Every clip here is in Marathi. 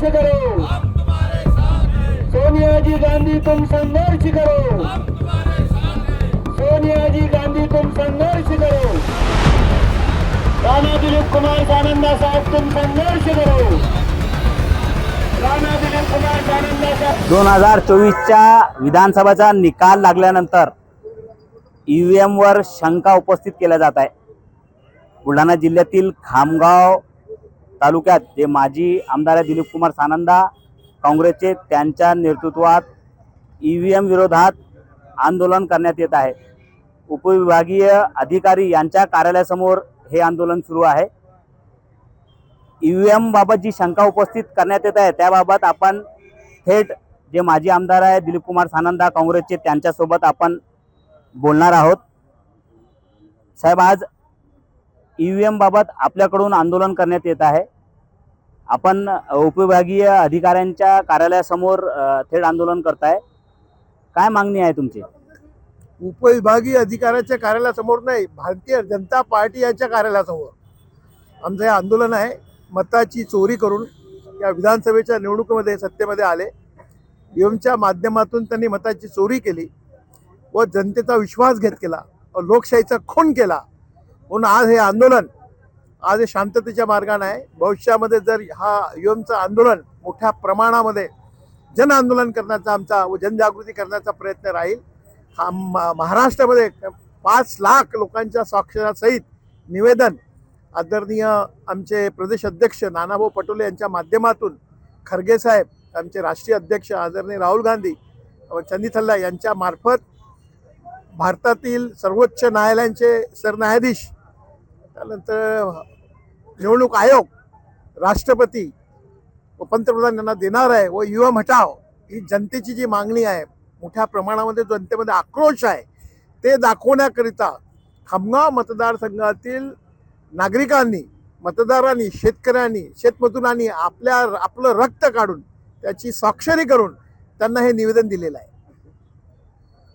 संघर्ष करो। सोनिया जी गांधी तुम संघर्ष करो। सोनिया जी गांधी तुम संघर्ष करो। राणा दिलीप कुमार सानंदा साहब तुम संघर्ष करो। राणा दिलीप कुमार सानंदा साहब। दोन हजार चोवीसच्या विधानसभेचा निकाल लागल्यानंतर ईव्हीएमवर शंका उपस्थित केल्या जात आहे. बुलढाणा जिल्ह्यातील खामगाव तालुक्यात जे माजी आमदार आहे दिलीप कुमार सानंदा काँग्रेसचे त्यांच्या नेतृत्वात ई व्ही एम विरोधात आंदोलन करण्यात येत आहे. उपविभागीय अधिकारी यांच्या कार्यालयासमोर हे आंदोलन सुरू आहे. ई व्ही एमबाबत जी शंका उपस्थित करण्यात येत आहे त्याबाबत आपण थेट जे माजी आमदार आहे दिलीप कुमार सानंदा काँग्रेसचे त्यांच्यासोबत आपण बोलणार आहोत. साहेब आज ई व्ही एमबाबत आपल्याकडून आंदोलन करण्यात येत आहे. आपण उपविभागीय अधिकाऱ्यांच्या कार्यालयासमोर थेट आंदोलन करताय. काय मागणी आहे तुमची? उपविभागीय अधिकाऱ्याच्या कार्यालयासमोर नाही भारतीय जनता पार्टी यांच्या कार्यालयासमोर. आमचं हे आंदोलन आहे. मताची चोरी करून या विधानसभेच्या निवडणुकीमध्ये सत्तेमध्ये आले. एमच्या माध्यमातून त्यांनी मताची चोरी केली व जनतेचा विश्वास घेत केला व लोकशाहीचा खून केला. म्हणून आज हे आंदोलन आज हे शांततेच्या मार्गाने आहे. भविष्यामध्ये जर हा ईव्हीएमचं आंदोलन मोठ्या प्रमाणामध्ये जन आंदोलन करण्याचा आमचा व जनजागृती करण्याचा प्रयत्न राहील हा म- महाराष्ट्रामध्ये पाच लाख लोकांच्या स्वाक्षरासहित निवेदन आदरणीय आमचे प्रदेश अध्यक्ष नानाभाऊ पटोले यांच्या माध्यमातून खरगे साहेब आमचे राष्ट्रीय अध्यक्ष आदरणीय राहुल गांधी व चंदी थल्ला यांच्या मार्फत भारतातील सर्वोच्च न्यायालयांचे सरन्यायाधीश त्यानंतर निवडणूक आयोग राष्ट्रपती व पंतप्रधान यांना देणार आहे व युवा हटाव ही जनतेची जी मागणी आहे मोठ्या प्रमाणामध्ये जनतेमध्ये आक्रोश आहे ते दाखवण्याकरिता खामगाव मतदारसंघातील नागरिकांनी मतदारांनी शेतकऱ्यांनी शेतमजुरांनी आपल्या आपलं रक्त काढून त्याची स्वाक्षरी करून त्यांना हे निवेदन दिलेलं आहे.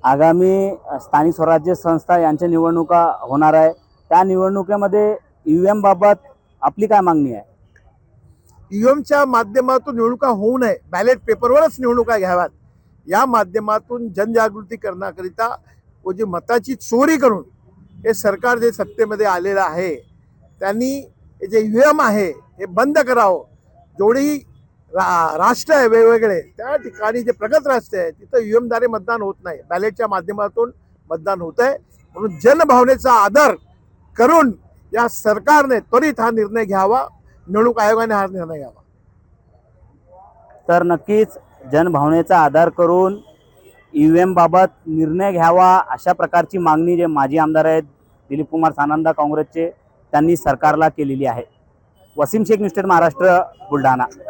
आगामी स्थानिक स्वराज्य संस्था यांच्या निवडणुका होणार आहे. त्या निवडणुकीमध्ये ईव्हीएम बाबत आपली काय मागणी आहे? ईव्हीएमच्या माध्यमातून निवडणुका होऊ नये. बॅलेट पेपरवरच निवडणुका घ्याव्यात. या माध्यमातून जनजागृती करण्याकरिता व जी मताची चोरी करून हे सरकार जे सत्तेमध्ये आलेलं आहे त्यांनी हे जे ईव्हीएम आहे हे बंद करावं. जेवढी रा राष्ट्र आहे वेगवेगळे त्या ठिकाणी जे प्रगत राष्ट्र आहे तिथं ईव्हीएमद्वारे मतदान होत नाही. बॅलेटच्या माध्यमातून मतदान होत आहे म्हणून जनभावनेचा आदर करून या सरकारने त्वरित हा निर्णय घ्यावा. निवडणूक आयोगाने हा निर्णय घ्यावा. तर नक्कीच जनभावनेचा आधार करून ई व्ही एमबाबत निर्णय घ्यावा अशा प्रकारची मागणी जे माजी आमदार आहेत दिलीप कुमार सानंदा काँग्रेसचे त्यांनी सरकारला केलेली आहे. वसीम शेख न्यूज महाराष्ट्र बुलढाणा.